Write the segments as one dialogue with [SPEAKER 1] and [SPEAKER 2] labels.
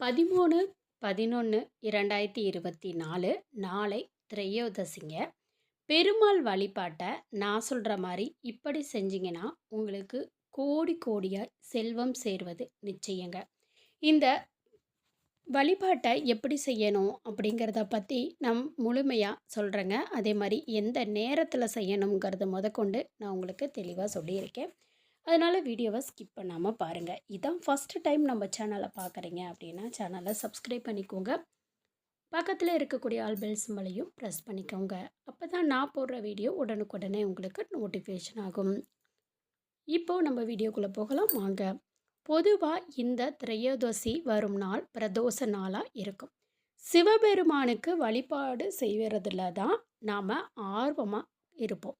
[SPEAKER 1] பதிமூணு பதினொன்று இரண்டாயிரத்தி இருபத்தி நாலு நாளை திரையோதசிங்க. பெருமாள் வழிபாட்டை நான் சொல்கிற மாதிரி இப்படி செஞ்சிங்கன்னா உங்களுக்கு கோடி கோடியாக செல்வம் சேர்வது நிச்சயங்க. இந்த வழிபாட்டை எப்படி செய்யணும் அப்படிங்கிறத பற்றி நம் முழுமையாக சொல்கிறேங்க அதே மாதிரி எந்த நேரத்தில் செய்யணுங்கிறத முதற்கொண்டு நான் உங்களுக்கு தெளிவாக சொல்லியிருக்கேன். அதனால் வீடியோவை ஸ்கிப் பண்ணாமல் பாருங்கள் இதான் ஃபஸ்ட்டு டைம் நம்ம சேனலை பார்க்குறீங்க அப்படின்னா சேனலை சப்ஸ்கிரைப் பண்ணிக்கோங்க. பக்கத்தில் இருக்கக்கூடிய ஆல் பெல் சிம்பளையும் ப்ரெஸ் பண்ணிக்கோங்க. அப்போ தான் நான் போடுற வீடியோ உடனுக்குடனே உங்களுக்கு நோட்டிஃபிகேஷன் ஆகும். இப்போது நம்ம வீடியோக்குள்ளே போகலாம். வாங்க. பொதுவாக இந்த திரையோதசி வரும் நாள் பிரதோஷ நாளாக இருக்கும். சிவபெருமானுக்கு வழிபாடு செய்வதில் தான் நாம் ஆர்வமாக இருப்போம்.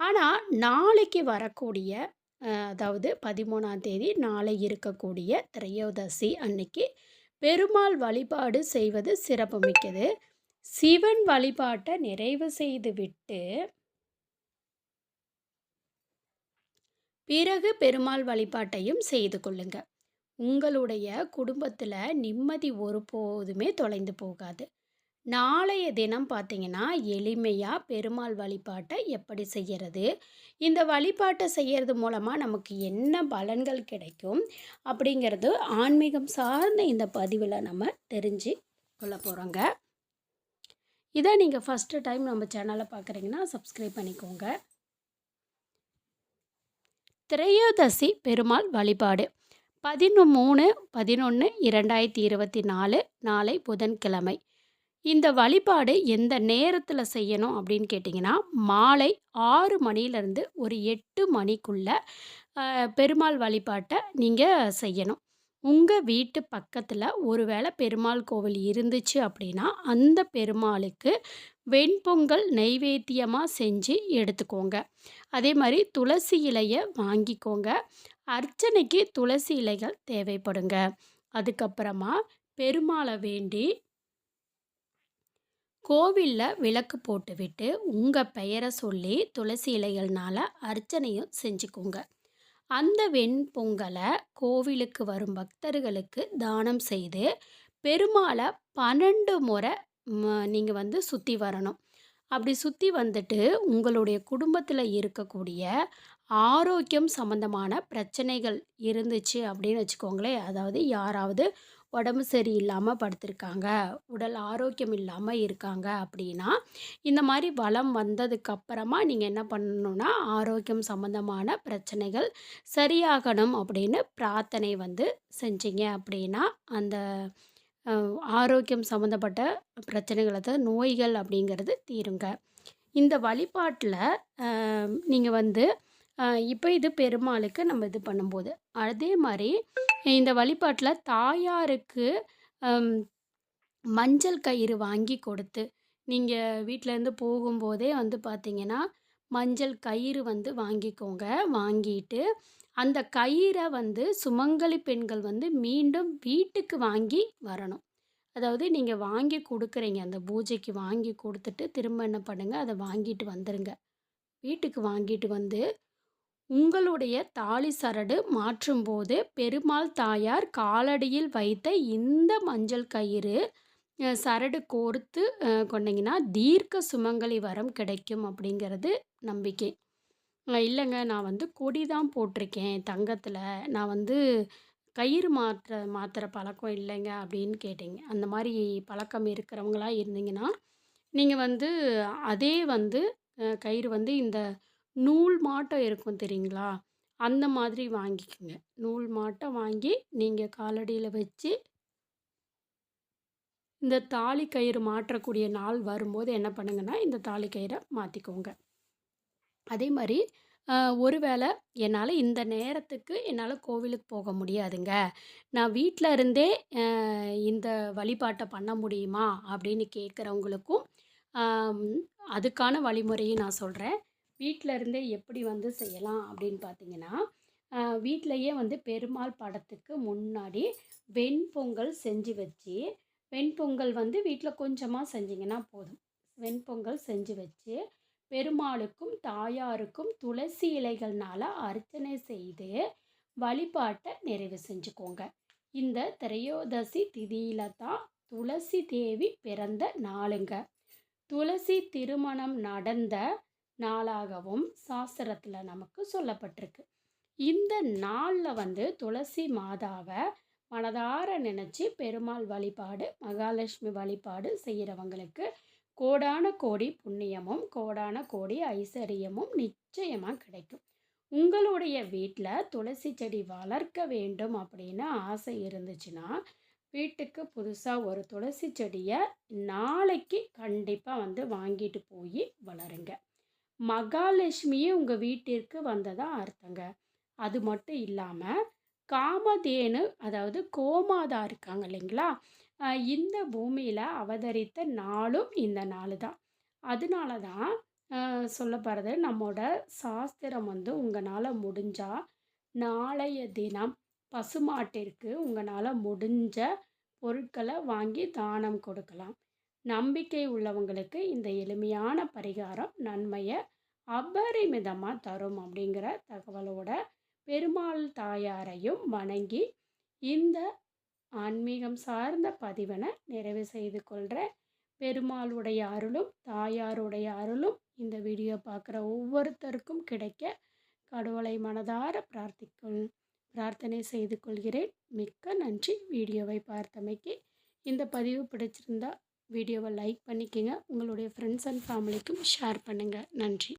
[SPEAKER 1] ஆனால் நாளைக்கு வரக்கூடிய அதாவது பதிமூணாம் தேதி நாளை இருக்கக்கூடிய திரையோதசி அன்னைக்கு பெருமாள் வழிபாடு செய்வது சிறப்புமிக்கது. சிவன் வழிபாட்டை நிறைவு செய்துவிட்டு பிறகு பெருமாள் வழிபாட்டையும் செய்து கொள்ளுங்க. உங்களுடைய குடும்பத்தில் நிம்மதி ஒருபோதுமே தொலைந்து போகாது. நாளைய தினம் பார்த்தீங்கன்னா எளிமையாக பெருமாள் வழிபாட்டை எப்படி செய்கிறது இந்த வழிபாட்டை செய்கிறது மூலமாக நமக்கு என்ன பலன்கள் கிடைக்கும்? அப்படிங்கிறது ஆன்மீகம் சார்ந்த இந்த பதிவில் நம்ம தெரிஞ்சு கொள்ள போகிறோங்க இதை நீங்கள் ஃபஸ்ட்டு டைம் நம்ம சேனலை பார்க்குறீங்கன்னா சப்ஸ்கிரைப் பண்ணிக்கோங்க. திரையோதசி பெருமாள் வழிபாடு. பதினொன்று பதினொன்று இரண்டாயிரத்தி இருபத்தி நாலு நாளை புதன்கிழமை. இந்த வழிபாடு எந்த நேரத்தில் செய்யணும் அப்படின்னு கேட்டிங்கன்னா மாலை ஆறு மணிலேருந்து ஒரு எட்டு மணிக்குள்ளே பெருமாள் வழிபாட்டை நீங்கள் செய்யணும். உங்கள் வீட்டு பக்கத்தில் ஒருவேளை பெருமாள் கோவில் இருந்துச்சு அப்படின்னா அந்த பெருமாளுக்கு வெண்பொங்கல் நைவேத்தியமாக செஞ்சு எடுத்துக்கோங்க. அதே மாதிரி துளசி இலையை வாங்கிக்கோங்க. அர்ச்சனைக்கு துளசி இலைகள் தேவைப்படுங்க. அதுக்கப்புறமா பெருமாளை வேண்டி கோவிலில் விளக்கு போட்டுவிட்டு உங்கள் பெயரை சொல்லி துளசி இலைகள்னால அர்ச்சனையும் செஞ்சுக்கோங்க. அந்த வெண்பொங்கலை கோவிலுக்கு வரும் பக்தர்களுக்கு தானம் செய்து பெருமாளை பன்னெண்டு முறை நீங்கள் வந்து சுற்றி வரணும். அப்படி சுற்றி வந்துட்டு உங்களுடைய குடும்பத்தில் இருக்கக்கூடிய ஆரோக்கியம் சம்மந்தமான பிரச்சனைகள் இருந்துச்சு அப்படின்னு வச்சுக்கோங்களேன். அதாவது யாராவது உடம்பு சரியில்லாமல் படுத்திருக்காங்க உடல் ஆரோக்கியம் இல்லாமல் இருக்காங்க அப்படின்னா இந்த மாதிரி வளம் வந்ததுக்கப்புறமா நீங்கள் என்ன பண்ணணும்னா ஆரோக்கியம் சம்மந்தமான பிரச்சனைகள் சரியாகணும் அப்படின்னு பிரார்த்தனை வந்து செஞ்சீங்க அப்படின்னா அந்த ஆரோக்கியம் சம்மந்தப்பட்ட பிரச்சனைகள் அதாவது நோய்கள் அப்படிங்கிறது தீருங்க. இந்த வழிபாட்டில் நீங்கள் வந்து இப்போ இது பெருமாளுக்கு நம்ம இது பண்ணும்போது. அதே மாதிரி இந்த வழிபாட்டில் தாயாருக்கு மஞ்சள் கயிறு வாங்கி கொடுத்து நீங்கள் வீட்டிலேருந்து போகும்போதே வந்து பார்த்தீங்கன்னா மஞ்சள் கயிறு வந்து வாங்கிக்கோங்க. வாங்கிட்டு அந்த கயிறை வந்து சுமங்கலி பெண்கள் வந்து மீண்டும் வீட்டுக்கு வாங்கி வரணும். அதாவது நீங்கள் வாங்கி கொடுக்குறீங்க. அந்த பூஜைக்கு வாங்கி கொடுத்துட்டு திரும்ப என்ன பண்ணுங்கள் அதை வாங்கிட்டு வந்துடுங்க வீட்டுக்கு வாங்கிட்டு வந்து உங்களுடைய தாலி சரடு மாற்றும்போது பெருமாள் தாயார் காலடியில் வைத்த இந்த மஞ்சள் கயிறு சரடு கோர்த்து கொண்டீங்கன்னா தீர்க்க சுமங்கலி வரம் கிடைக்கும் அப்படிங்கிறது நம்பிக்கை. இல்லைங்க நான் வந்து கொடி தான் போட்டிருக்கேன் தங்கத்தில். நான் வந்து கயிறு மாற்ற மாற்றுற பழக்கம் இல்லைங்க அப்படின்னு கேட்டிங்க. அந்த மாதிரி பழக்கம் இருக்கிறவங்களா இருந்தீங்கன்னா நீங்கள் வந்து அதே வந்து கயிறு வந்து இந்த நூல் மாட்டம் இருக்கும் தெரியுங்களா? அந்த மாதிரி வாங்கிக்கோங்க. நூல் மாட்டம் வாங்கி நீங்கள் காலடியில் வச்சு இந்த தாலி கயிறு மாற்றக்கூடிய நாள் வரும்போது என்ன பண்ணுங்கன்னா இந்த தாலி கயிறை மாற்றிக்கோங்க அதே மாதிரி ஒருவேளை என்னால் இந்த நேரத்துக்கு என்னால் கோவிலுக்கு போக முடியாதுங்க. நான் வீட்டில் இருந்தே இந்த வழிபாட்டை பண்ண முடியுமா? அப்படின்னு கேட்குறவங்களுக்கும் அதுக்கான வழிமுறையை நான் சொல்கிறேன் வீட்டில் இருந்தே எப்படி வந்து செய்யலாம் அப்படின்னு பார்த்தீங்கன்னா வீட்டிலையே வந்து பெருமாள் படத்துக்கு முன்னாடி வெண்பொங்கல் செஞ்சு வச்சு வெண்பொங்கல் வந்து வீட்டில் கொஞ்சமாக செஞ்சிங்கன்னா போதும். வெண்பொங்கல் செஞ்சு வச்சு பெருமாளுக்கும் தாயாருக்கும் துளசி இலைகள்னால அர்ச்சனை செய்து வழிபாட்டை நிறைவு செஞ்சுக்கோங்க. இந்த திரையோதசி திதியில தான் துளசி தேவி பிறந்த நாளுங்க. துளசி திருமணம் நடந்த நாளாகவும் சாஸ்திரத்தில் நமக்கு சொல்லப்பட்டிருக்கு. இந்த நாளில் வந்து துளசி மாதாவை மனதார நினச்சி பெருமாள் வழிபாடு மகாலட்சுமி வழிபாடு செய்கிறவங்களுக்கு கோடான கோடி புண்ணியமும் கோடான கோடி ஐஸ்வர்யமும் நிச்சயமாக கிடைக்கும். உங்களுடைய வீட்டில் துளசி செடி வளர்க்க வேண்டும் அப்படின்னு ஆசை இருந்துச்சுன்னா வீட்டுக்கு புதுசாக ஒரு துளசி செடியை நாளைக்கு கண்டிப்பாக வந்து வாங்கிட்டு போய் வளருங்க. மகாலட்சுமியே உங்கள் வீட்டிற்கு வந்ததாக அர்த்தங்க. அது மட்டும் இல்லாமல் காமதேனு அதாவது கோமாதா இருக்காங்க இல்லைங்களா? இந்த பூமியில் அவதரித்த நாளும் இந்த நாள் தான். அதனால தான் சொல்ல போகிறது நம்மோட சாஸ்திரம் வந்து உங்களால் முடிஞ்சால் நாளைய தினம் பசுமாட்டிற்கு உங்களால் முடிஞ்ச பொருட்களை வாங்கி தானம் கொடுக்கலாம். நம்பிக்கை உள்ளவங்களுக்கு இந்த எளிமையான பரிகாரம் நன்மையை அபரிமிதமாக தரும் அப்படிங்கிற தகவலோட பெருமாள் தாயாரையும் வணங்கி இந்த ஆன்மீகம் சார்ந்த பதிவனை நிறைவு செய்து கொள்கிறேன் பெருமாளுடைய அருளும் தாயாருடைய அருளும் இந்த வீடியோ பார்க்குற ஒவ்வொருத்தருக்கும் கிடைக்க கடவுளை மனதார பிரார்த்திக்கொள் பிரார்த்தனை செய்து கொள்கிறேன். மிக்க நன்றி. வீடியோவை பார்த்தமைக்கு இந்த பதிவு பிடிச்சிருந்தா வீடியோவை லைக் பண்ணிக்கோங்க. உங்களுடைய ஃப்ரெண்ட்ஸ் அண்ட் ஃபேமிலிக்கும் ஷேர் பண்ணுங்கள் நன்றி.